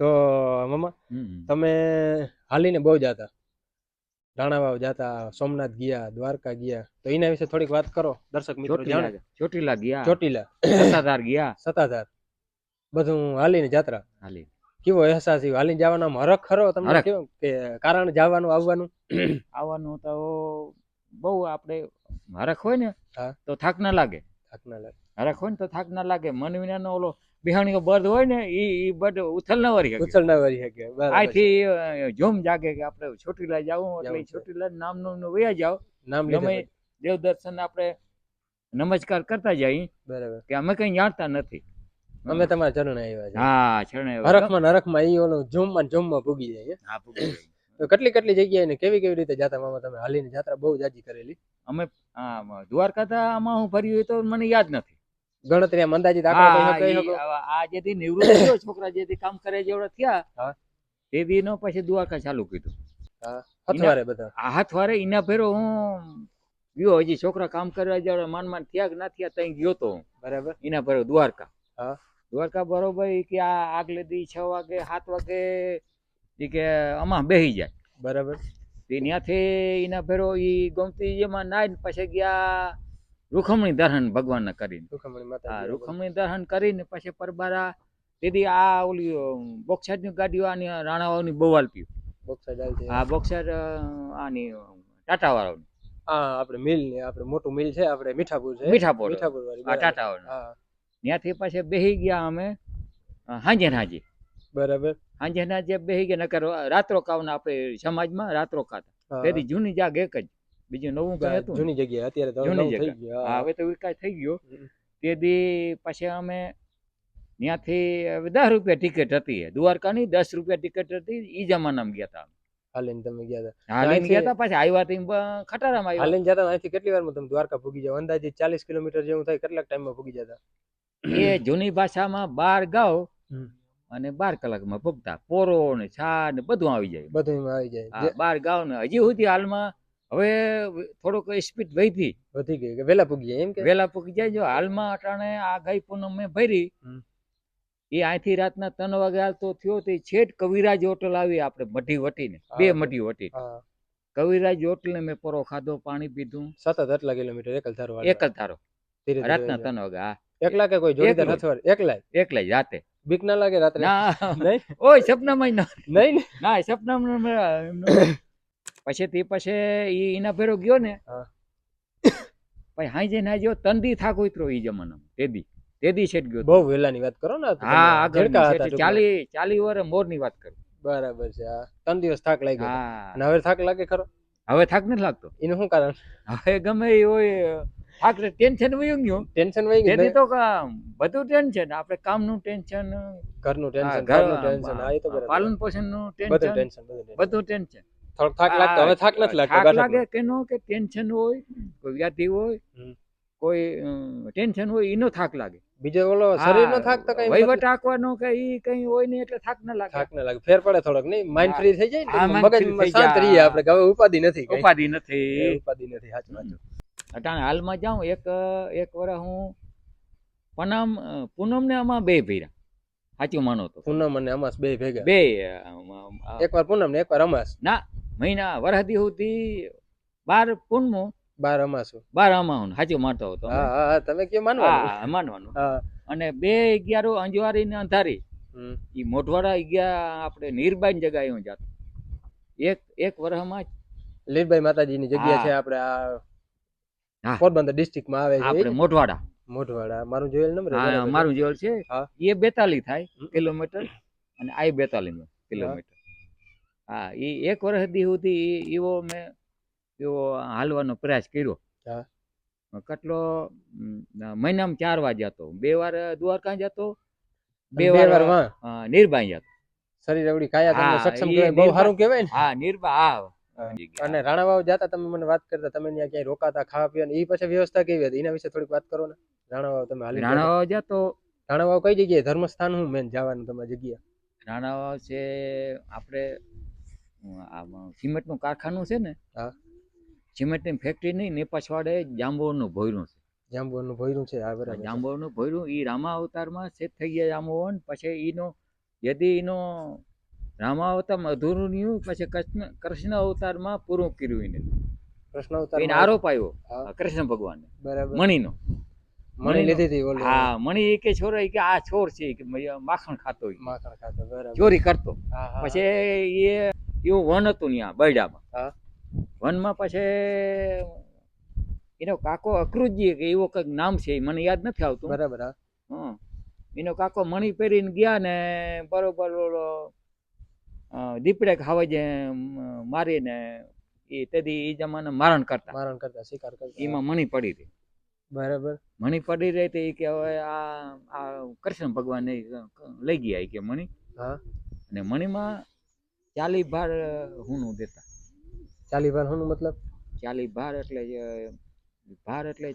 તો મામા તમે હાલીને બહુ જાતા. રાણાવાવ જાતા સોમનાથ ગયા દ્વારકા ગયા. તો એના વિશે થોડીક વાત કરો દર્શક મિત્રો જાણે. ચોટીલા ગયા. ચોટીલા. સતાધાર ગયા. સતાધાર. બધું હાલીને જાત્રા. હાલી કેવો અહેસાસ થયો? હાલીને જવાનો હરખ ખરો તમને કેવો? કે કારણ જવાનું આવવાનું? આવવાનું તો બહુ આપણે હરખ હોય ને તો થાક ના લાગે. થાક ના લાગે. હોય ને તો થાક ના લાગે. મન વિનાનો ઓલો બિહાણીઓ બધ હોય ને એ ઈ બધ ઉથલ ના વરી ઉથલ ના વરી શકે. આથી જોમ જાગે કે આપણે છોટીલા જાવું એટલે છોટીલા નામનું વયા જાવ નામ ગમે દેવ દર્શન આપણે નમસ્કાર કરતા જઈએ બરાબર. કે અમે કઈ જાણતા નથી. અમે તમારા ચરણે આવ્યા છે. હા ચરણે નરકમાં હરખમાં ઈ ઓલું જોમમાં જોમમાં ભૂગી જાય હા. ભૂગી તો કેટલી કેટલી જગ્યાએ ને કેવી કેવી રીતે જાતા મામા તમે? હાલીને જાત્રા બહુ જાજી કરેલી. અમે દ્વારકા તો આમાં હું ભર્યું તો મને યાદ નથી. ગણતરી એમ અંદાજિત આંકડા કહી શકો આ- આ જેથી નિવૃત્ત થયો છોકરા જેથી કામ કરે જેવડા થયા તે દી નો પછી દ્વારકા ચાલુ કીધું. હથવારે બધા. આ હાથ વારે એના ભેરો હું ગયો હજી છોકરા કામ કરવા જેવડા માન માન થયા કે ના થયા ત્યાં ગયો તો. બરાબર. એના ભેરો દ્વારકા. દ્વારકા બરોબર કે આ આગ લીધી છ વાગે સાત વાગે એ કે આમાં બેહી જાય. બરાબર. ત્યાંથી એના ભેરો એ ગમતી એમાં નાઈને પછી ગયા રૂખમણી દર્શન ભગવાનના કરીને. હા રૂખમણી દર્શન કરીને પછી પરબારા દીદી આ ઓલી બોક્સાઇડની ગાડીઓ આની રાણાવાવની બહુ હાલતી હા બોક્સાઇડ આની ટાટા વાળાની હા આપણે મિલ ને આપણે મોટું મિલ છે આપણે મીઠાપુર છે. મીઠાપુર. મીઠાપુર હા ત્યાંથી પછી બેહી ગયા અમે હાંજે હાંજે. બરાબર. હાંજે હાંજે બેહી ગયા નકર રાત્રો કાવના આપણે સમાજમાં રાત્રો ખાતા હા. તેથી જૂની જાગ એક જ. બીજું નવું કઈ હતું જૂની જગ્યા અત્યારે તો જૂની જગ્યા. હવે તો વિકાસ થઈ ગયો. તે દી પછી અમે ત્યાંથી દસ રૂપિયા ટિકિટ હતી. દ્વારકાની દસ રૂપિયા ટિકિટ હતી ઈ જમાનામાં ગયા હતા હાલીને તમે ગયા હતા હાલીને ગયા હતા પાછા આવ્યા તી ખટારામાં આવ્યા. હાલીને જતા અહીંથી કેટલી વારમાં તમે દ્વારકા ભૂગી જાવ અંદાજે ચાલીસ કિલોમીટર જેવું થાય કેટલાક ટાઈમમાં પૂગી જતા? એ જૂની ભાષામાં બાર ગાવ અને બાર કલાકમાં ભૂગતા પોરો ને છા ને બધું આવી જાય. બધું આવી જાય. બાર ગાવ ને હજી સુધી હાલમાં હવે થોડોક સ્પીડ વધી. વધી ગઈ કે વેલા પૂગી જાય એમ કે? વેલા પૂગી જાય. જો હાલમાં અટાણે આ ગઈ પૂનમ મેં ભરી. એ અહીંથી રાતના ત્રણ વાગે હાલતો થયો તે છેટ કવિરાજ હોટલ આવી આપણે મઢી વટીને. બે મઢી વટી. કવિરાજ હોટલ ને મેં પરો ખાધો પાણી પીધું. સતત આટલા કિલોમીટર એકલ ધારો એકલ ધારો. રાતના. ત્રણ વાગે હા. એકલા કે કોઈ જોડીદાર એકલો. એકલા એકલા જ રાતે. બીક ના લાગે રાત્રે? ના. ઓય સપનામાં ના. નહીં ને? સપનામાં પછી તે પછી ઈ એના ભેરો ગયો ને. પછી હાઈ જઈને જો તંદી થાકો ઉતરો ઈ જમાનામાં તેદી તેદી છેટ ગયો બહુ વેલાની વાત કરો ને. હા. ચાલી ચાલી વર મોરની વાત કરો. બરાબર છે ત્રણ દિવસ થાક લાગી ગયો અને હવે થાક લાગે ખરો? હવે થાક નથી લાગતો. એનું શું કારણ? હવે ગમે એ હોય થાક ટેન્શન વહી ગયું. ટેન્શન વહી ગયું તો બધું ટેન્શન આપણે કામનું ટેન્શન. ઘરનું ટેન્શન ઘર- ઘરનું ટેન્શન આ તો પાલન પોષણનું ટેન્શન બધું ટેન્શન. બધું ટેન્શન. થોડોક થાક લાગતો. હવે થાક નથી લાગતો થાક લાગે કે નો કે ટેન્શન હોય કોઈ વ્યાધિ હોય કોઈ ટેન્શન હોય એનો થાક લાગે. બીજો ઓલો શરીરનો થાક તો કઈ વહીવટ આંકવાનો કે ઈ કઈ હોય ને એટલે થાક ના લાગે. થાક ના લાગે. ફેર પડે થોડોક નહીં? માઇન્ડ ફ્રી થઈ જાય ને? થઈ શાંત. રહીએ આપણે હવે ઉપાધિ નથી ઉપાધિ નથી. ઉપાધિ નથી સાચું સાચું અટાણે હાલમાં જાઉં એક એક વરસ હું પનમ પૂનમ ને આમાં બે ભર્યા સાચું માનો તો. પૂનમ અને અમાસ બે ભેગા? બે એક વાર એકવાર પૂનમ ને એકવાર અમાસ? ના મહિના વરહદી સુધી બાર પૂનમો? બાર અમાસ બાર આમાં સાચું માનતો હતો તમે કે માનવાનું? માનવાનું. અને બે અગિયારો અંજવારી ને અંધારી એ મોઢવાડા ગયા આપણે નીરબાઈ જગ્યાએ હું જાતો. એક એક વર્ષમાં લીરબાઈ માતાજીની જગ્યા છે આપણે આ પોરબંદર district માં આવે છે આપણે મોઢવાડા. મોઢવાડા. મારું જોયેલ નંબર હા મારું જોયેલ છે. એ બેતાલી થાય કિલોમીટર અને આ નું કિલોમીટર. હા એ એક વર્ષ દી સુધી એવો મેં એવો હાલવાનો પ્રયાસ કર્યો. કેટલો મહિનામાં ચાર વાર જતો બે વાર દ્વારકા જતો બે વાર વાં. જતો. શરીર એવડી કાયા તમને સક્ષમ કહેવાય બહુ સારું કહેવાય ને? હા નિર્ભા હા. અને રાણાવાવ જાતા તમે મને વાત કરતા તમે ત્યાં ક્યાંય રોકાતા ખાવા પીવાની એ પછી વ્યવસ્થા કેવી હતી? એના વિશે થોડીક વાત કરો ને. રાણાવાવ તમે હાલી રાણાવાવ જતો. રાણાવાવ કઈ જગ્યાએ? ધર્મસ્થાન હું મેન જવાનું તમારી જગ્યા રાણાવાવ છે આપણે સિમેન્ટનું કારખાનું છે ને હા. સિમેન્ટની ફેક્ટરી નહીં ને પછવાડે જાંબુનું ભોયરું છે. જાંબુનું ભોયરું છે આ બરાબર. જાંબુનું ભોયરું એ રામા અવતારમાં સેટ થઈ ગયા જાંબુવન પછી એનો જેથી એનો રામાવતાર અધૂરું રહ્યું પછી કૃષ્ણ કૃષ્ણ અવતારમાં પૂરું કર્યું એને. કૃષ્ણ અવતાર એને આરોપ આવ્યો કૃષ્ણ ભગવાનને. બરાબર. મણીનો. મણી લીધી હતી ઓલી. હા મણી કે છોરો કે આ છોર છે કે માખણ ખાતો. માખણ ખાતો બરાબર. ચોરી કરતો. પછી એ એવું વન હતું ત્યાં બરડામાં. વનમાં પછી એનો કાકો અકૃતજી કે એવો કંઈક નામ છે મને યાદ નથી આવતું. બરાબર હા. એનો કાકો મણી પહેરીને ગયા ને બરોબર ઓલો દીપડે ખાવા જે મારીને એ તેથી એ જમાને મારણ કરતા. મારણ કરતા શિકાર કરતા એમાં મણી પડી રહી. બરાબર. મણી પડી રહી હતી કે હવે આ આ કૃષ્ણ ભગવાન લઈ ગયા કે મણી. હા. અને મણીમાં ચાલી ભાર હુનું દેતા. ચાલી ભાર હુનું મતલબ? ચાલી ભાર એટલે ભાર એટલે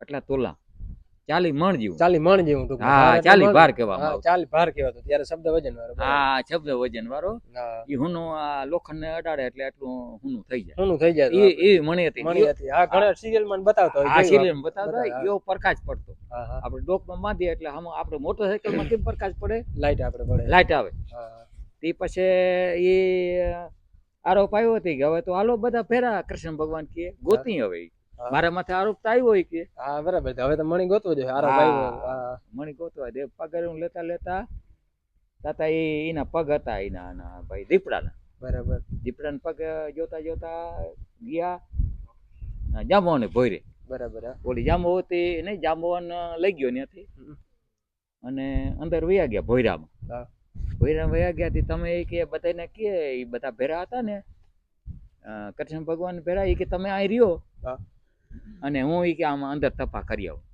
આટલા તોલા. ચાલી મણ જેવું. ચાલી મણ જેવું ટૂંકમાં. હા ચાલી ભાર કેવા ચાલી ભાર કહેવાતો. ત્યારે શબ્દ વજન વાળો હા શબ્દ વજન વાળો. એ હુનું આ લોખંડ ને અડાડે એટલે એટલું હુનું થઈ જાય. હુનું થઈ જાય તો એ આપણે? મણી હતી. મણી હતી. હા ઘણા સિરિયલમાં બતાવતો આ સિરિયલમાં બતાવતો બતાવે, એવો પ્રકાશ પડતો. આપણે ડોકમાં બાંધીએ એટલે આમ આપણે મોટરસાઇકલમાં કેમ પ્રકાશ પડે? લાઈટ આપણે પડે. લાઈટ આવે. તે પછી એ આરોપ આવ્યો હતી કે હવે તો હાલો બધા ફેરા કૃષ્ણ ભગવાન કે ગોતી હવે મારા માથે આરોપ તો આવ્યો હોય કે. હા બરાબર. હવે તો મણી ગોતવો જોઈએ. આરોપ આવ્યો મણી ગોતવા દે પગાર હું લેતા લેતા તાતા એ એના પગ હતા એના ભાઈ દીપડાના. બરાબર. દીપડાના પગ જોતા જોતા ગયા જામવાને ભોયરે. બરાબર ઓલી જામો હતી નહીં જાંબુવાન લઈ ગયો ત્યાંથી અને અંદર વયા ગયા ભોયરામાં. હા. વયા ગયા તી તમે એ કે બધાને કે એ બધા ભેરા હતા ને? કૃષ્ણ ભગવાન ભેરા એ કે તમે આ રહ્યો. અને હું એ કે આમાં અંદર તપા કરી આવું.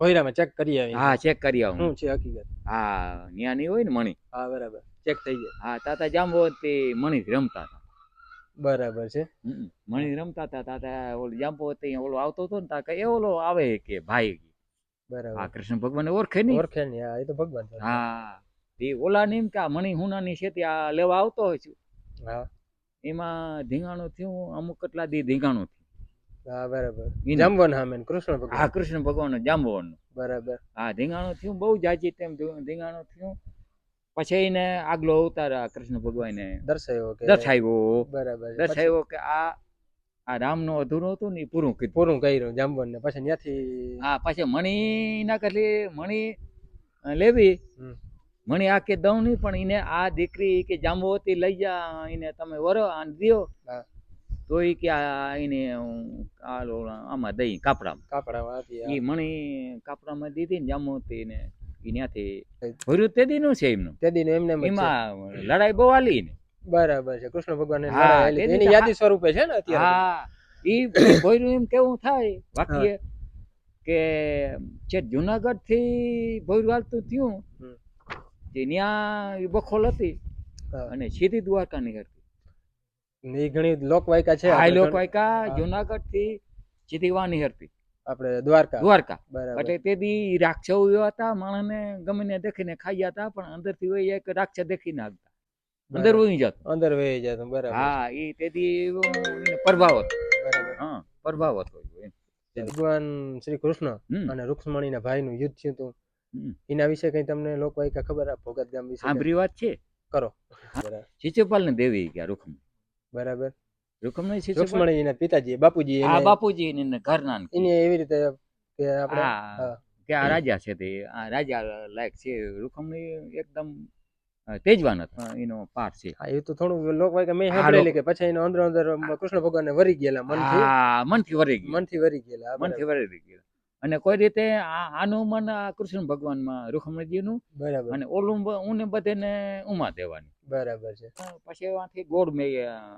ભોયરામાં ચેક કરી આવી. હા ચેક કરી આવું. શું છે હકીકત? હા ન્યા નહીં હોય ને મણી. હા બરાબર. ચેક થઈ જાય. હા તાતા જાંબુવતી મણી રમતા હતા. બરાબર છે. મણી રમતા હતા તાતા ઓલો જાંબુવતી ઓલો આવતો હતો ને તા કે એ ઓલો આવે કે ભાઈ. બરાબર. બરાબર કૃષ્ણ ભગવાન ઓળખે નહીં ઓળખે નહીં હા એ તો ભગવાન હા. એ ઓલા ને એમ કે આ મણી હુનાની છે ત્યાં લેવા આવતો હોય છું. એમાં ધીંગાણું થયું અમુક કેટલા દી ધીંગાણું થયું. બરાબર. જામવન હામે કૃષ્ણ આ ભગવાન કૃષ્ણ ભગવાન જાંબુવાનું બરાબર. હા ધીંગાણું થયું બહુ જાજી તેમ ધીંગાણું થયું. પછી એને આગલો અવતાર આ કૃષ્ણ ભગવાને દર્શાવ્યો કે દર્શાવ્યો. બરાબર. દર્શાવ્યો કે આ આ રામનું અધૂરું હતું ને પૂરું કીધું પૂરું કર્યું જામવન ને પછી ત્યાંથી હા પછી મણી ના કરી મણી લેવી. મણી આ કે દઉં નહીં પણ એને આ દીકરી કે જાંબુવતી લઈ જા એને તમે વરો આને દ્યો. તો એ કે આ એને હું આમાં દઈ કાપડામાં. કાપડામાં એ મણી કાપડામાં દીધી ને જાંબુવતી ને ત્યાંથી ભર્યું તે દીનું છે એમનું? તે દીને એમને એમ લડાઈ બહુ આલી ને. બરાબર છે. કૃષ્ણ ભગવાન દી એની યાદી સ્વરૂપે છે ને અત્યારે? હા. ઈ ભર્યું એમ કેવું થાય? વાક્ય કે જે જુનાગઢથી ભર્યું હાલતું થયું. જે ન્યા બખોલ હતી અને સીધી દ્વારકા નીકળતી ને ઘણી લોકવાયકા છે આ આપણે લોકો ઘણી- એકા હા. જુનાગઢથી સીધી વા નીકળતી આપણે દ્વારકા. દ્વારકા. બરાબર. એટલે તે દી રાક્ષસો હતા માણસને ગમે ને દેખીને ખાઈ જતા પણ અંદરથી હોય એક રાક્ષસ દેખી નાખતા અંદર. વહી જતો. અંદર વહી જાય તો બરાબર. હા એ તે દી પ્રભાવ હતો. બરાબર. હા પ્રભાવ હતો ભગવાન શ્રી કૃષ્ણ. અને રૂક્ષ્મણીના ભાઈનું યુદ્ધ થયું હતું. એના વિશે કઈ તમને લોકવાયકા ખબર? આ ભોગત ગામ વિશે સાંભળી વાત છે? કરો. બરાબર. ને દેવી ગયા રૂખમ બરાબર. રૂખમ નહીં રૂક્ષ્મણી એના પિતાજી બાપુજી આ બાપુજી એને ઘરના ને એને એવી રીતે કે આપણે. કે આ રાજા છે તે. આ રાજા લાયક છે. રૂખમ એકદમ તેજવાન હતો. એનો પાર છે. હા એ તો થોડું લોકવાયકા મેં સાંભળેલી કે પછી એનો અંદર અંદર કૃષ્ણ ભગવાન વરી ગયેલા મનથી. હા મનથી વરી ગયા મનથી વરી ગયેલા મનથી વરી ગયું અને કોઈ રીતે આ- આનું મન આ કૃષ્ણ ભગવાનમાં રૂખમજીનું બરાબર. અને ઓલું ઊને બધેને ઉમા દેવાની. બરાબર છે. પછી એમાંથી ગોળ મેં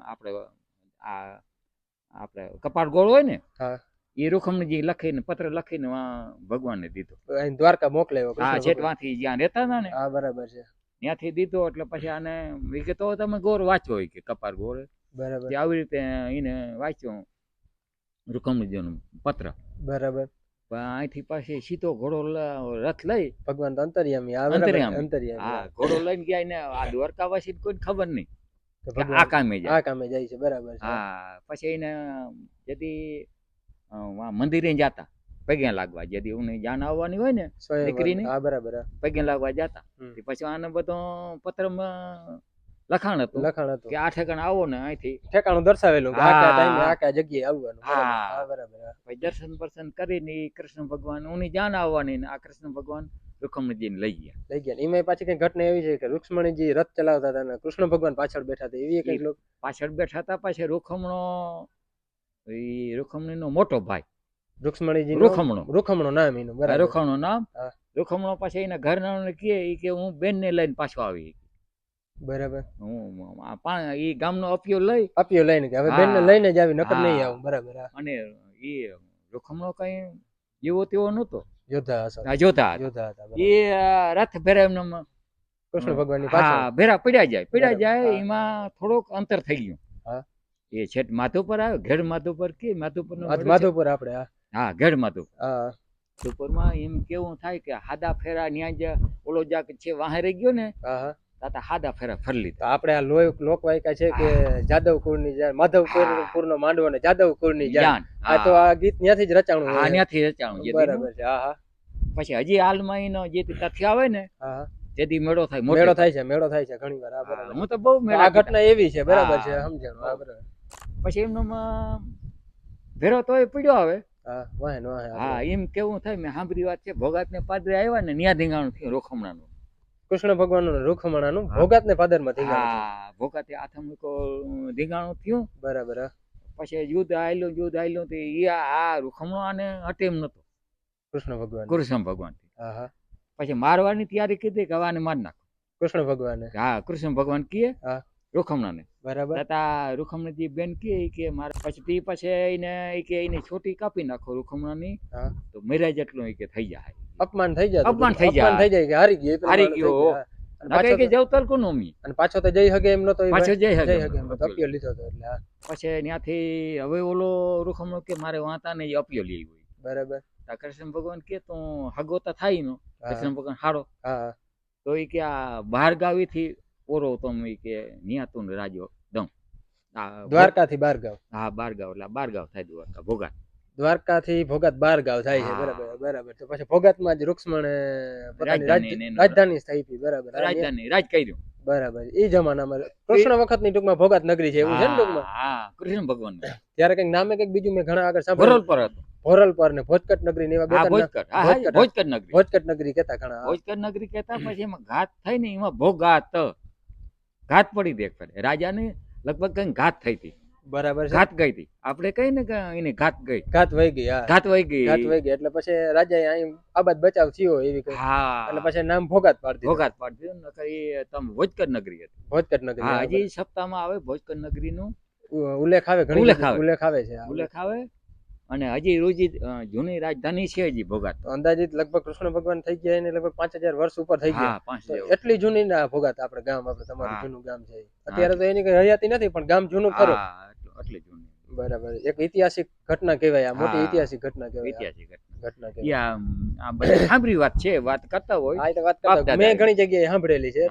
આપણે આ આપણે કપાળ ગોળ હોય ને હા. એ રૂખમજી લખીને પત્ર લખીને ભગવાનને દીધો. દ્વારકા મોકલાયો હા જેટવાથી જ્યાં રહેતા હતા ને હા બરાબર છે. ત્યાંથી દીધો એટલે પછી આને કે તો તમે ગોળ વાંચો હોય કે કપાળ ગોળ. બરાબર. આવી રીતે એને વાંચ્યો રૂકમજીનો પત્ર. બરાબર. અહીંથી પાછી સીધો ઘોડો રથ લઈ ભગવાન તો અંતર્યામી અંતરિયામી. અંતર્યામી. હા. ઘોડો લઈને ગયા ને આ દ્વારકાવાસી કોઈ ખબર નહીં. આ કામે જાય. આ કામે જાય છે બરાબર છે. હા પછી એને જેથી વા મંદિરે જતા પગે લાગવા. જેથી ઉને જાન આવવાની હોય ને દીકરીને હા બરાબર પગે લાગવા જતા. પછી આને બધો પત્રમાં લખાણ હતું? લખાણ હતું. કે આ ઠેકાણે આવો ને અહીંથી. ઠેકાણું દર્શાવેલું. કે આ ટાઈમે આ કયા જગ્યાએ આવવાનું. હા. બરાબર ભાઈ દર્શન બર્શન કરીને કૃષ્ણ ભગવાન ઉની જાન આવવાની ને આ કૃષ્ણ ભગવાન રૂકમણીજીને લઈ ગયા. લઈ ગયા. એમાં પાછી કઈ ઘટના એવી છે કે રૂક્ષ્મણીજી રથ ચલાવતા હતા અને કૃષ્ણ ભગવાન પાછળ બેઠા હતા. એવી કઈ લોક પાછળ બેઠા હતા પાછી રૂખમણો રુખમણી રૂખમણીનો મોટો ભાઈ. રૂક્ષ્મણીજી રૂખમણો. રૂખમણો નામ એનું બરાબર. રૂખમણો નામ? રુખમણો પાછી એના ઘરના કહે એ કે હું બેનને લઈને પાછો આવી બરાબર. હું પણ ઈ ગામનો અપિયો લઈ. અપિયો લઈને હવે બેનને લઈને જ આવી નકર નહીં આવું બરાબર અને ઈ જોખમનો કઈ જેવો તેવો નહોતો. યોદ્ધા હશે આ જોતા હતા. હતા એ રથ ભેરા એમને કૃષ્ણ ભગવાનની હા ભેરા પડ્યા જાય પડ્યા જાય એમાં થોડોક અંતર થઈ ગયું. હા. એ છેટ માધુપર આવ્યો ઘેડ માધુપર કે માધુપર માધ- માધવપુર આપણે હા. ઘેડ માધુપર હા. માધુપરમાં એમ કેવું થાય કે હાદા ફેરા ન્યા જ ઓલો જાક છે વાહે રહી ગયો ને હા. તાતા હાદા ફેરા ફરી તો લીધા આપણે આ લોક લોકવાયકા છે કે જાદવ કુળની જાય માધવપુર હા. પૂરનો માંડવો ને જાદવ કુળની જાય જાન આ તો આ ગીત ત્યાંથી જ રચાણું હા ત્યાંથી રચાણું જે બરાબર છે હા હા. પછી હજી હાલમાં એનો જે તથ્ય આવે ને હા. તેથી મેળો થાય મેળો થાય. છે મેળો થાય છે ઘણી વાર બરાબર. હું તો બહુ મેળા આ ઘટના એવી છે બરાબર છે સમજણ બરાબર. પછી એમનો ભેરો તોય પડ્યો આવે. હા વાહે ને હા એમ કેવું થાય મેં સાંભળી વાત છે ભોગાત ને પાદરે આવ્યા ને ન્યા ધીંગાણું થયું રોખમણાનું. કૃષ્ણ ભગવાનનું રૂખમણાનું ભોગાત ને પાદરમાં થઈ હા ભોગાતે આથમ કો ધીંગાણું થયું. બરાબર. પછી યુદ્ધ આયલું યુદ્ધ આયલું તે ઈ આ રૂખમણો આને હટે નતો કૃષ્ણ ભગવાન. કૃષ્ણ ભગવાન. હા પછી મારવાની તૈયારી કીધી કે આને માર નાખો. કૃષ્ણ ભગવાન. હા કૃષ્ણ ભગવાન કીએ હા. રૂખમણાને. બરાબર. તથા રૂખમણીજી બેન કે કે મારે પછી તી પછી એને કે એને છોટી કાપી નાખો રૂખમણાની. તો મેરા જેટલું કે થઈ જાય. અપમાન થઈ જાય અપમાન થઈ જાય. થઈ જાય કે હારી ગયો હારી ગયો. નકે પાછો કે તો- જવતલ કોનો મી અને પાછો તો જઈ હગે એમ એ પાછો જઈ એમ. અપિયો લીધો એટલે પછી ત્યાંથી હવે ઓલો રૂખમણો કે મારે વાંતા ને અપિયો લઈ હોય. બરાબર. કૃષ્ણ ભગવાન કે તો હગોતા થાય નો કૃષ્ણ ભગવાન હારો. તો એ કે આ બહાર ગાવીથી ઓરો તમે કે નિયાતું ને રાજો દમ. આ દ્વારકાથી બારગાવ. હા બારગાવ એટલે બારગાવ થાય દ્વારકા ભોગા દ્વારકાથી ભોગાત બારગાવ થાય છે બરાબર બરાબર. તો પછી ભોગાતમાં જ રૂક્ષ્મણે પોતાની રાજધાની ને સ્થાપી બરાબર. રાજધાની રાજ કર્યું. બરાબર. એ જમાનામાં કૃષ્ણ વખતની ટૂંકમાં ભોગાત નગરી છે એવું છે ને ટૂંકમાં? હા કૃષ્ણ ભગવાન ત્યારે કંઈક નામે કંઈક બીજું મેં ઘણા આગળ સાંભળ્યું. પર હતો. ભોરલ પર ને ભોજકટ નગરી ને એવા બે ભોજકટ ભોજકટ, નગરી. ભોજકટ નગરી કેતા ઘણા. ભોજકટ નગરી કહેતા પછી એમાં ઘાત થઈ ને એમાં ભોગાત. ઘાત પડી દેખ ફરે. રાજાને લગભગ કઈ ઘાત થઈ હતી. બરાબર ઘાત ગઈ હતી. આપણે કઈ ને એની ઘાત ગઈ. ઘાત વહી ગઈ ઘાત વહી ગઈ. ઘાત વહી ગઈ એટલે પછી રાજા અહીં આબાદ બચાવ થયો એવી કઈ. હા. એટલે પછી નામ ભોગાત પાડી ભોગાત પાડી દીધું નકર એ તમે ભોજકટ નગરી હતી. ભોજકટ નગરી હા હજી સપ્તાહમાં આવે ભોજકટ નગરીનું. ઉલ્લેખ આવે ઘણી ઉલ્લેખ આવે. ઉલ્લેખ આવે છે ઉલ્લેખ આવે. અને હજી રોજી જૂની રાજધાની છે હજી ભોગાત. અંદાજિત લગભગ કૃષ્ણ ભગવાન થઈ ગયા એને લગભગ પાંચ હજાર વર્ષ ઉપર થઈ ગયા. એટલી જૂની ના ભોગાત આપણે ગામ આપણે તમારું જૂનું ગામ છે અત્યારે તો એની કઈ હયાતી નથી પણ ગામ જૂનું ખરું. એટલી જૂની. બરાબર. એક ઐતિહાસિક ઘટના કહેવાય આ મોટી ઐતિહાસિક ઘટના કહેવાય ઐતિહાસિક ઘટના. કહેવાય. આ આ બધી સાંભળી વાત છે વાત કરતા હોય. આ તો વાત કરતા મેં ઘણી જગ્યાએ સાંભળેલી છે.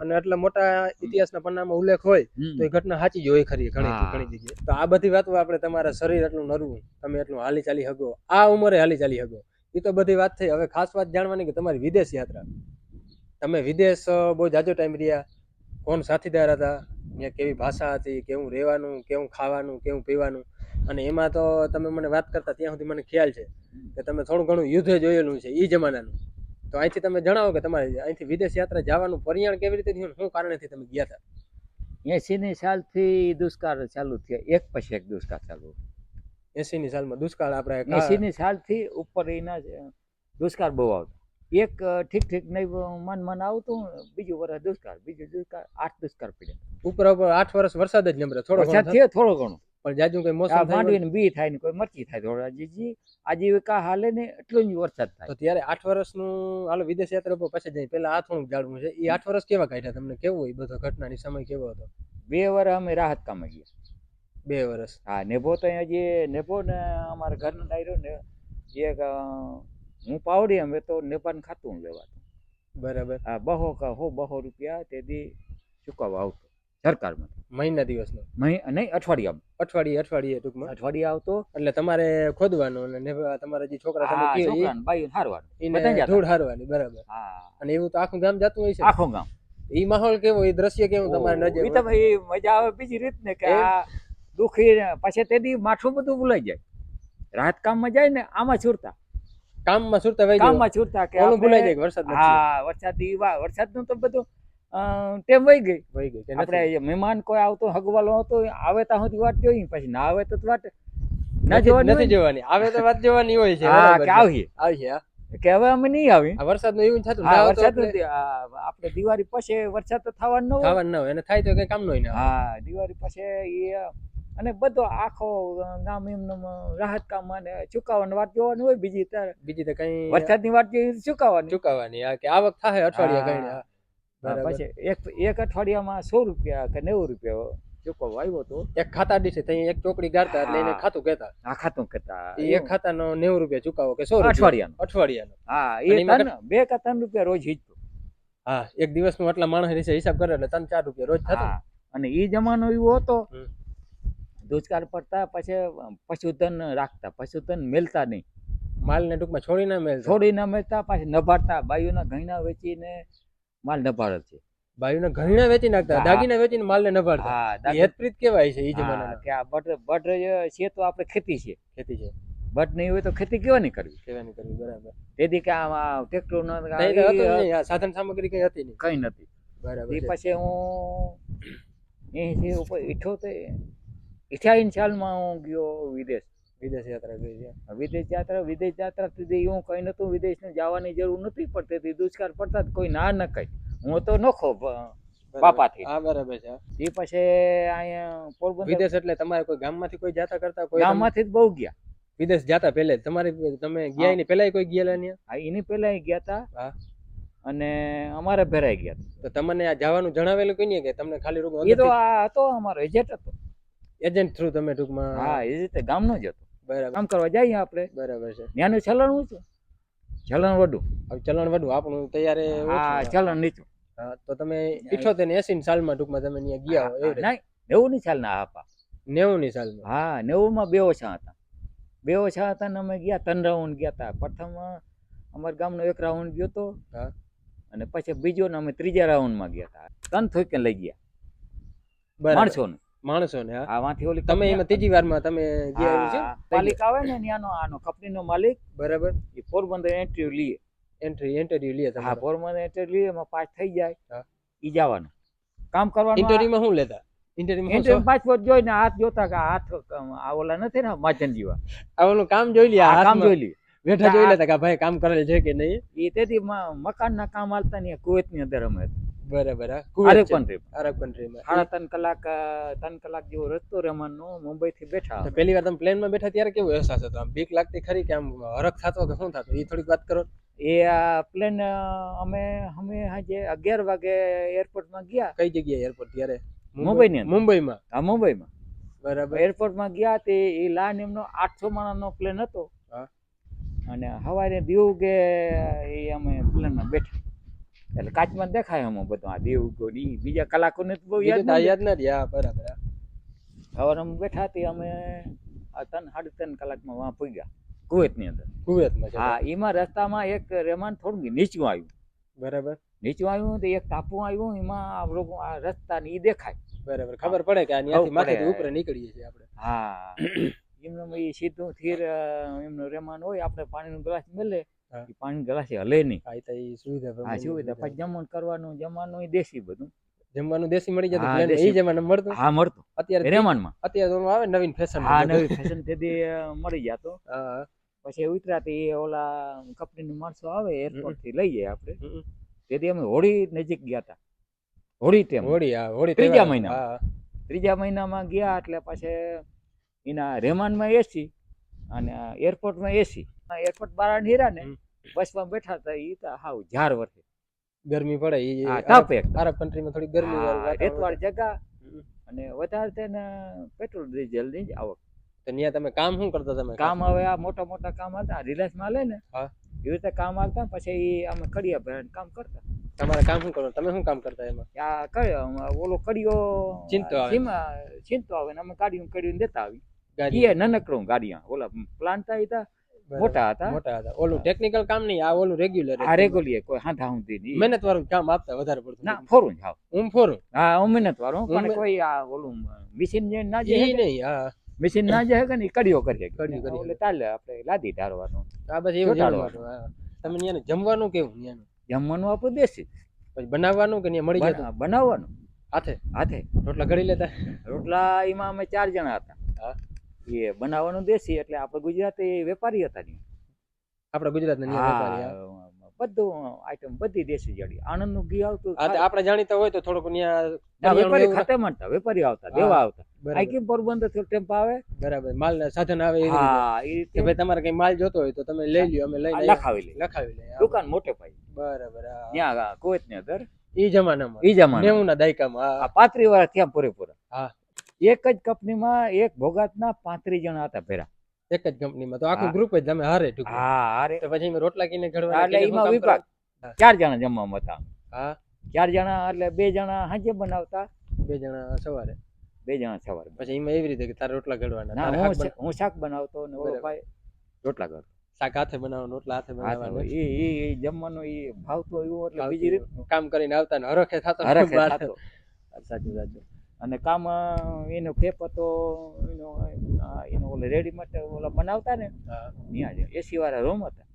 અને એટલા મોટા ઇતિહાસના પન્નામાં ઉલ્લેખ હોય તો એ ઘટના સાચી જ હોય ખરી ઘણી ઘણી જગ્યાએ. તો આ બધી વાતો આપણે તમારા શરીર એટલું નરવું તમે એટલું હાલી ચાલી હગો. આ ઉંમરે હાલી ચાલી હગો. એ તો બધી વાત થઈ. હવે ખાસ વાત જાણવાની કે તમારી વિદેશ યાત્રા. તમે વિદેશ બહુ જાજો ટાઈમ રહ્યા કોણ સાથીદાર હતા. ત્યાં કેવી ભાષા હતી કેવું રહેવાનું કેવું ખાવાનું કેવું પીવાનું. અને એમાં તો તમે મને વાત કરતા ત્યાં સુધી મને ખ્યાલ છે કે તમે થોડું ઘણું યુદ્ધ જોયેલું છે એ જમાનાનું. તો અહીંથી તમે જણાવો કે તમારે અહીંથી વિદેશ યાત્રા જવાનું પરિયાણ કેવી રીતે થયું શું કારણેથી તમે ગયા હતા? એસી ની સાલથી દુષ્કાળ ચાલુ થયા એક પછી એક દુષ્કાળ ચાલુ. એસી ની સાલમાં દુષ્કાળ આપણે એસીની સાલથી ઉપર એના દુષ્કાળ બહુ આવતો. એક ઠીક ઠીક નહીં મન મન આવતું બીજું વર્ષ દુષ્કાળ બીજું દુષ્કાળ આઠ દુષ્કાળ પડ્યા. ઉપર ઉપર આઠ વર્ષ વરસાદ જ નમરે થોડો વરસાદ થયો થોડો ઘણો. પણ જાજુ કઈ મોસમ માંડવીને બી થાય ને કોઈ મરચી થાય થોડા જી આજીવિકા હાલે ને એટલો જ વરસાદ થાય. તો ત્યારે આઠ વર્ષનું હાલો વિદેશ યાત્રા ઉપર પછી જાય પેલા આ થોડુંક જાણવું છે. એ આઠ વર્ષ કેવા કાઢ્યા તમને? કેવું એ બધો ઘટનાની સમય કેવો હતો? બે વર્ષ અમે રાહત કામે ગયા. બે વર્ષ. હા નેભો તો અહીંયા જે નેભો ને અમારા ઘરનો ડાયરો ને એક અ, હું પાવડી અમે તો નેપાન ખાતું લેવાતું બરાબર. આ બહો હો બહો રૂપિયા તેથી ચૂકવવા આવતો સરકારમાં. મહિના દિવસનો? નહીં અઠવાડિયામાં. અઠવાડિયે અઠવાડિયે ટૂંકમાં? અઠવાડિયે આવતો. એટલે તમારે ખોદવાનું અને તમારા જે છોકરા તમે હા, કયો ઈ- હારવાનું. એને ધૂળ હારવાની બરાબર. હા. અને એવું તો આખું ગામ જતું હોય છે? આખું ગામ. ઈ માહોલ કેવો ઈ દ્રશ્ય કેવું તમારે નજર ઈ તમે ભાઈ મજા આવે બીજી રીત ને કે આ દુખી પછી તેથી માઠું બધું ભૂલાઈ જાય. રાત કામમાં જાય ને આમાં છૂટતા કામમાં સુરતા વહી કામમાં સુરતા કે ઓલું ભૂલાઈ જાય વરસાદ હા વરસાદી વા વરસાદનું તો બધું ટેમ વહી ગઈ. વહી ગઈ આપણે મહેમાન કોઈ આવતો હગવાલો હતો આવે ત્યાં સુધી વાત જોઈ પછી ના આવે તો વાત ના જોવાની નથી હોય જોવાની. આવે તો વાત જોવાની હોય છે હા કે આવી આવી કે હવે અમે નહીં આવી વરસાદનું એવું થતું ના વરસાદ આપણે દિવાળી પછી વરસાદ તો થવાનો ન હોય. થવાનું ન હોય અને થાય તો કઈ કામ હોય ના. હા દિવાળી પછી એ અને બધો આખો ગામ એમનો રાહત કામ અને ચુકાવાની વાત જોવાની હોય બીજી તારે બીજી તો કઈ વરસાદની વાત જોઈ ચુકાવાની હા કે આવક થાય અઠવાડિયા કઈ હા. હા. પછી એક એક અઠવાડિયામાં સો રૂપિયા કે નેવું રૂપિયા ચૂકવવા આવ્યો તો. એક ખાતા દીઠે ત્યાં એક ચોકડી ગાળતા એટલે એને ખાતું કહેતા. આ ખાતું કહેતા. એક ખાતાનો નેવું રૂપિયા ચુકાવો કે સો અઠવાડિયાનો. અઠવાડિયાનું. હા એ બે કે ત્રણ રૂપિયા રોજ હિચતો. હા એક દિવસનું આટલા માણસ હિસાબ કરે એટલે ત્રણ ચાર રૂપિયા રોજ થતા. અને એ જમાનો એવો હતો. દુષ્કાળ પડતા પછી પશુધન રાખતા પશુધન મેલતા નહીં. માલ ને ટૂંકમાં છોડી ના મેલ છોડી ન મેળતા પાછી નભાડતા. બાયુના ઘણા વેચીને માલ નભાડે છે. બાયુના ઘણા વેચી નાખતા? દાગીના વેચીને માલને નભાડતા? હા હેતપ્રીત કેવાય છે એ જમાના કે આ બટ બટ છે તો આપણે ખેતી છે. ખેતી છે. બટ નહીં હોય તો ખેતી કેવા નહીં કરવી? કેવાની કરવી? બરાબર. તેથી કે આ ટ્રેક્ટર નો સાધન સામગ્રી કઈ હતી નહીં. કઈ નથી. બરાબર એ છે. પછી હું એથી ઉપર ઇઠોતેર અઠ્યાવીસ સાલમાં હું ગયો વિદેશ. વિદેશ યાત્રા ગઈ છે. વિદેશ યાત્રા વિદેશ યાત્રા સુધી હું કઈ નતું વિદેશને જવાની જરૂર નથી પડતી દુષ્કાળ પડતા કોઈ ના ન કઈ હું તો નખો. બાપાથી. હા બરાબર છે એ પછી અહીંયા પોરબંદર વિદેશ એટલે તમારે કોઈ ગામમાંથી કોઈ જાતા કરતા કોઈ ગામમાંથી જ બહુ ગયા. વિદેશ જાતા પહેલે? તમારે તમે ગયા એની પહેલા કોઈ ગયેલા ને હા એની પહેલા ગયા હતા હા. અને અમારે ભેરાઈ ગયા તો. તમને આ જવાનું જણાવેલું કોઈ નહીં કે તમને ખાલી રૂમ એ તો આ હતો અમારો એજેટ હતો. એજન્ટ થ્રુ તમે ટૂંકમાં હા એ રીતે ગામનો જ હતો. બરાબર. કામ કરવા જઈએ આપણે. બરાબર છે. ત્યાંનું ચલણ ઊંચું ચલણ વડું. હવે ચલણ વધુ આપણું તૈયારે હા ચલણ નીચું. હા, તો તમે ઇઠોતેર ને એસી સાલમાં ટૂંકમાં તમે ત્યાં ગયા હોય એવું નહીં નેવું ની સાલના આપા નેવું ની સાલમાં? હા નેવું માં બે ઓછા હતા. બે ઓછા હતા ને અમે ગયા ત્રણ રાઉન્ડ ગયા હતા. પ્રથમ અમારા ગામનો એક રાઉન્ડ ગયો તો અને પછી બીજો ને અમે ત્રીજા રાઉન્ડમાં ગયા હતા. ત્રણ થોકે લઈ ગયા. બરાબર. માણસો ને માણસો ને હા. આ વાંથી ઓલી તમે એમાં ત્રીજી વારમાં તમે જે આવ્યું છે? માલિક આવે ને ત્યાંનો આનો કંપનીનો માલિક બરાબર. એ પોરબંદર એન્ટ્રી લીએ એન્ટ્રી ઇન્ટરવ્યુ લે હા પોરબંદર એન્ટ્રી લીએ એમાં પાસ થઈ જાય. ઈ જવાનું. કામ કરવાનું ઇન્ટરવ્યુમાં શું લેતા? ઇન્ટરવ્યુમાં એન્ટ્રી પાસપોર્ટ જોઈને હાથ જોતા કે હાથ ઓલા નથી ને માચન જેવા. આ ઓલું કામ જોઈ લે કામ જોઈ લે. બેઠા જોઈ લેતા કે ભાઈ કામ કરેલ છે કે નહીં? એ તેથી મકાનના કામ હાલતા ને કુવેતની અંદર અમે બરાબર અરબ country. અરબ કન્ટ્રીમાં સાડા ત્રણ કલાક ત્રણ કલાક જેવો રસ્તો રમવાનો મુંબઈ થી બેઠા પહેલી વાર તમે પ્લેનમાં બેઠા ત્યારે કેવો અહેસાસ હતો? આમ બીક લાગતી ખરી કે આમ હરખ થતો કે શું થતો? એ થોડીક વાત કરો. એ પ્લેન અમે અમે આજે અગિયાર વાગે એરપોર્ટમાં ગયા. કઈ જગ્યાએ એરપોર્ટ? ત્યારે મુંબઈની અંદર. મુંબઈમાં? હા મુંબઈમાં. બરાબર. એરપોર્ટમાં ગયા તે એ લાન એમનો આઠસો માણસનો પ્લેન હતો. હા. અને હવારે દીવ કે એ અમે પ્લેનમાં બેઠા. એટલે કાચમાં દેખાય અમે બધું. આ દેવ ગોડી બીજા કલાકોને તો બહુ યાદ ના રહ્યા બરાબર હવે અમે બેઠા હતી અમે આ ત્રણ સાડી ત્રણ કલાકમાં વાં પૂગ્યા કુવેતની અંદર. કુવેતમાં હા એમાં રસ્તામાં એક રહેમાન થોડું નીચું આવ્યું. બરાબર. નીચું આવ્યું તો એક ટાપુ આવ્યું એમાં આ લોકો આ રસ્તા ને ઈ દેખાય. બરાબર. ખબર પડે કે આ માથેથી ઉપર નીકળીએ છીએ આપણે. હા. એમનો એ સીધું થીર એમનો રહેમાન હોય આપણે પાણીનો ગ્લાસ મળે. એ પાણી ગ્લાસ હલે નહીં. આ તો સુવિધા હા સુવિધા. પછી જમવાનું કરવાનું જમવાનું એ દેશી બધું. જમવાનું દેશી મળી જતું પ્લેન એ દેશી. મળતું. હા મળતું. અત્યારે રેમાનમાં. અત્યારે ઓલું આવે નવીન ફેશન હા નવી ફેશન તેથી મળી જતો. પછી ઉતરાતી ઓલા કંપનીના માણસો આવે એરપોર્ટથી લઈએ આપણે. તેથી અમે હોળી નજીક ગયા હતા હોળી તેમ હોળી હા હોળી ત્રીજા મહિના ત્રીજા મહિનામાં ગયા એટલે પછી એના રેમાનમાં એસી અને એરપોર્ટમાં એસી એરપોર્ટ બાર હીરા ને બસમાં બેઠા હતા એ તો હાવ ઝાર વર્ષે ગરમી પડે એ તાપે અરબ કન્ટ્રીમાં થોડી ગરમી રેતવાળ જગા અને વધારે તેને પેટ્રોલ ડીઝલની જ આવક. તો ત્યાં તમે કામ શું કરતા તમે? કામ હવે આ મોટા મોટા કામ હતા રિલાયન્સમાં લે ને એવી રીતે કામ આવતા પછી એ અમે કડિયા ભરાઈને કામ કરતા. તમારે કામ શું કરો તમે શું કામ કરતા એમાં? આ કયો ઓલો કડીયો ચિંતો આવે. ચિંતો આવે ને અમે કાઢીને કાઢીને દેતા આવી એ નનકડું ગાડીયા ઓલા પ્લાન્ટ હતા મોટા હતા. મોટા હતા. ઓલું ટેકનિકલ કામ નહીં આ ઓલું રેગ્યુલર આ રેગોલીએ કોઈ હાથા સુધી નહીં. મહેનત વાળું કામ આપતા વધારે પડતું. ના ફોરું જાવ હું ફોરું? હા હું મહેનત વાળું પણ કોઈ આ ઓલું મશીન જે ના જે નહીં હા. મશીન ના જે કે ને કડીઓ કરીએ કડીઓ કરીએ. એટલે ચાલે આપણે લાદી ઢારવાનું આ બસ એવું ચોંટાડવાનું. તમે ન્યાનું જમવાનું કેવું ન્યાનું? જમવાનું આપણું દેશી. પછી બનાવવાનું કે ન્યા મળી જતું? બના- બનાવવાનું. હાથે? હાથે. રોટલા ઘડી લેતા? રોટલા એમાં અમે ચાર જણા હતા. હા. એ બનાવવાનું દેશી એટલે આપણે ગુજરાતી વેપારી હતા ને આપણે ગુજરાતના બધું આઈટમ બધી દેશી જડી. આણંદનું ઘી આવતું આપણે જાણીતા હોય તો થોડુંક વેપારી ખાતે મળતા વેપારી આવતા દેવા આવતા. આ કેમ પોરબંદરથી ટેમ્પો આવે? બરાબર માલ સાધન આવે હા એ રીતે. ભાઈ તમારે કઈ માલ જોતો હોય તો તમે લઈ લ્યો અમે લઈ લખાવી લે. લખાવી લે દુકાન મોટે ભાઈ. બરાબર ત્યાં કોઈતની અંદર ઈ જમાનામાં. ઈ જમાના નેવું ના દાયકામાં વાળા પાંત્રી વર્ષ ત્યાં પૂરેપૂરા. હા. એક જ કંપનીમાં એક ભોગાતના પાંત્રીસ જણા હતા ભેરા. એક જ કંપનીમાં. તો આખું ગ્રુપ જ તમે હારે. હા હારે. તો પછી રોટલા કીને ઘડવા એટલે એમાં વિભાગ ચાર જણા જમવામાં હતા. હા. ચાર જણા એટલે બે જણા હાજે બનાવતા. બે જણા સવારે. બે જણા સવારે. પછી એમાં એવી રીતે કે તારે રોટલા ઘડવાના. ના હું શાક બનાવતો ને ઓલો ભાઈ રોટલા કરતો શાક હાથે બનાવવાનું રોટલા હાથે બનાવવાનું. ઈ જમવાનું ઈ ભાવતું એટલે બીજી રીત કામ કરીને આવતા ને હરખે થતો હરખે થાતો. સાચું સાચું. અને કામ એનો પેપર હતો એનો એનો ઓલે રેડીમેડ ઓલા બનાવતા ને ત્યાં ત્યાં એસી વાળા રૂમ હતા.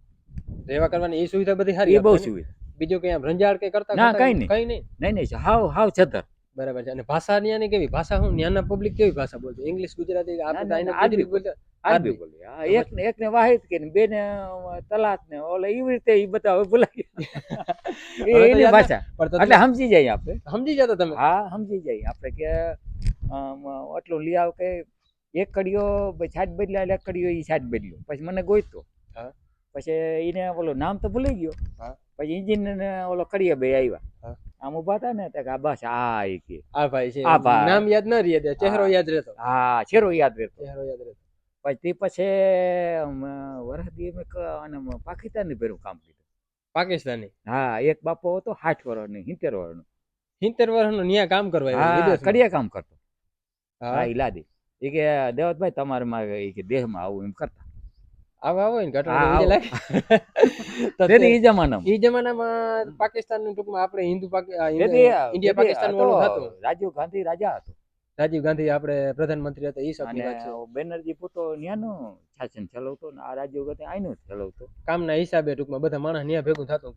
રહેવા કરવાની એ સુવિધા બધી સારી બહુ સુવિધા. બીજું કઈ રંજાડ કે કરતા ના, કઈ નહીં. કઈ નહીં? નહીં નહીં હાવ હાવ છતર બરાબર છે. અને ભાષા ન્યાની કેવી? ભાષા હું ન્યાના પબ્લિક કેવી ભાષા બોલતો? ઇંગ્લિશ ગુજરાતી આપણે બોલતા? આરબી. હા એક ને એક ને વાહિદ કે બે ને તલાક ને ઓલે એવી રીતે એ ભૂલાઈ એની ભાષા. એટલે સમજી જાય આપણે. સમજી જતા તમે. હા સમજી જાય. આપણે કે આમ, લઈ આવ કે એક કડીઓ ભઈ છાજ બદલ્યા એટલે એક કડીઓ એ છાજ બદલ્યો. પછી મને ગોઈતો હા. પછી એને ઓલો નામ તો ભૂલી ગયો. હા. પછી ઇન્જિન ને ઓલો કડીએ બે આવ્યા. આમ ઊભા હતા ને કે આ બસ આ કે. આ ભાઈ છે. નામ યાદ ન રહે ચહેરો યાદ રહેતો. હા ચહેરો યાદ રહેતો. ચહેરો યાદ રહેતો. પછી તે પછી અમ, વરહદી મેં અને પાકિસ્તાની ભેરું કામ કર્યું પાકિસ્તાની હા એક બાપો હતો સાઠ વર્ષનો સિત્તેર વર્ષનો સિત્તેર વર્ષનો ન્યા કામ કરવા હા કડિયા કામ કરતો. હા. ઈલાદી એ કે દેવતભાઈ તમારે માં એ કે દેહમાં આવું એમ કરતા. આવો આવો ને આવો. લાગે. તો તેથી ઈ જમાનામાં. ઈ જમાનામાં પાકિસ્તાનની ટૂંકમાં આપણે હિન્દુ પાકી- આ હિન્દુ- તેથી ઇન્ડિયા પાકિસ્તાન વાળું હતું. રાજીવ ગાંધી રાજા હતો. રાજીવ ગાંધી આપણે પ્રધાનમંત્રી હતા એ અને વાત છે. બેનર્જી પોતો ન્યાનું શાસન ચલાવતો ને આ રાજીવ ગાંધી આઈનું ચલાવતો. કામના હિસાબે ટૂંકમાં બધા માણસ ન્યા ભેગું થતું